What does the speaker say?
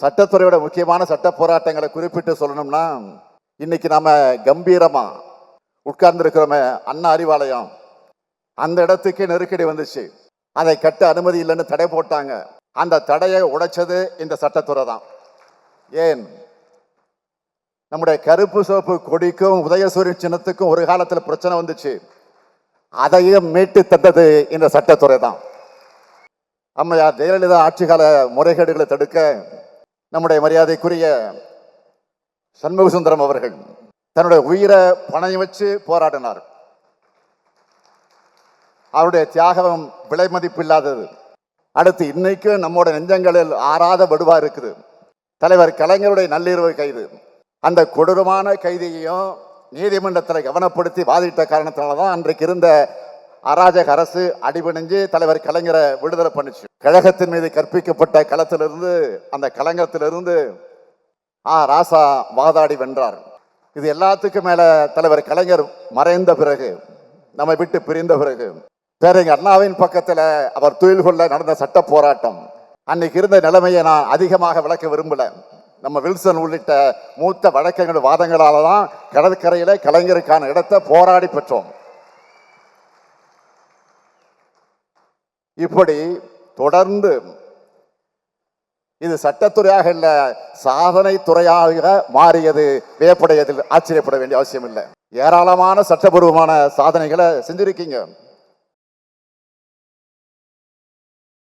சட்டத்துறையோட முக்கியமான சட்ட போராட்டங்களை குறிப்பிட்டு சொல்லணும்னா இன்னைக்கு நாம கம்பீரமா உட்கார்ந்துருக்கிறோமே அண்ணா அறிவாலயம். அந்த இடத்துக்கே நெருக்கடி வந்துச்சு. அதை கட்ட அனுமதி இல்லைன்னு தடை போட்டாங்க. அந்த தடையை உடைச்சது இந்த சட்டத்துறை தான். ஏன்? நம்முடைய கருப்பு சிவப்பு கொடிக்கும் உதயசூரியன் சின்னத்துக்கும் ஒரு காலத்தில் பிரச்சனை வந்துச்சு. அதையும் மீட்டு தந்தது இந்த சட்டத்துறை தான். அம்மையார் ஜெயலலிதா ஆட்சிகால முறைகேடுகளை தடுக்க நம்முடைய மரியாதைக்குரிய சண்முக சுந்தரம் அவர்கள் தன்னுடைய உயிரை பணையம் வச்சு போராடினார். அவருடைய தியாகம் விலை மதிப்பில்லாதது அடுத்து இன்னைக்கும் நம்மோட நெஞ்சங்களில் ஆறாத வடுவா இருக்குது. தலைவர் கலைஞருடைய நள்ளிரவு கைது. அந்த கொடூரமான கைதியையும் நீதிமன்றத்தில் கவனப்படுத்தி வாதிட்ட காரணத்தினால தான் அன்றைக்கு இருந்த அராஜக அரசு அடிபணிஞ்சு தலைவர் கலைஞரை விடுதலை பண்ணிச்சு. கழகத்தின் மீது கற்பிக்கப்பட்ட களத்திலிருந்து அந்த களங்கத்திலிருந்து ஆ ராசா வாதாடி வென்றார். இது எல்லாத்துக்கும் மேலே தலைவர் கலைஞர் மறைந்த பிறகு நம்மை விட்டு பிரிந்த பிறகு பேரங்க அண்ணாவின் பக்கத்தில் அவர் தொழில் கொள்ள நடந்த சட்ட போராட்டம் அன்னைக்கு இருந்த நிலைமையை நான் அதிகமாக விளக்க விரும்பல. நம்ம வில்சன் உள்ளிட்ட மூத்த வழக்கங்கள் வாதங்களால தான் கடற்கரையில் கலைஞருக்கான இடத்தை போராடி பெற்றோம். இப்படி தொடர்ந்து இது சட்டத்துறையாக இல்லை சாதனை துறையாக மாறியது. வியப்படையதில் ஆச்சரியப்பட வேண்டிய அவசியம் இல்லை ஏராளமான சட்டபூர்வமான சாதனைகளை செஞ்சிருக்கீங்க.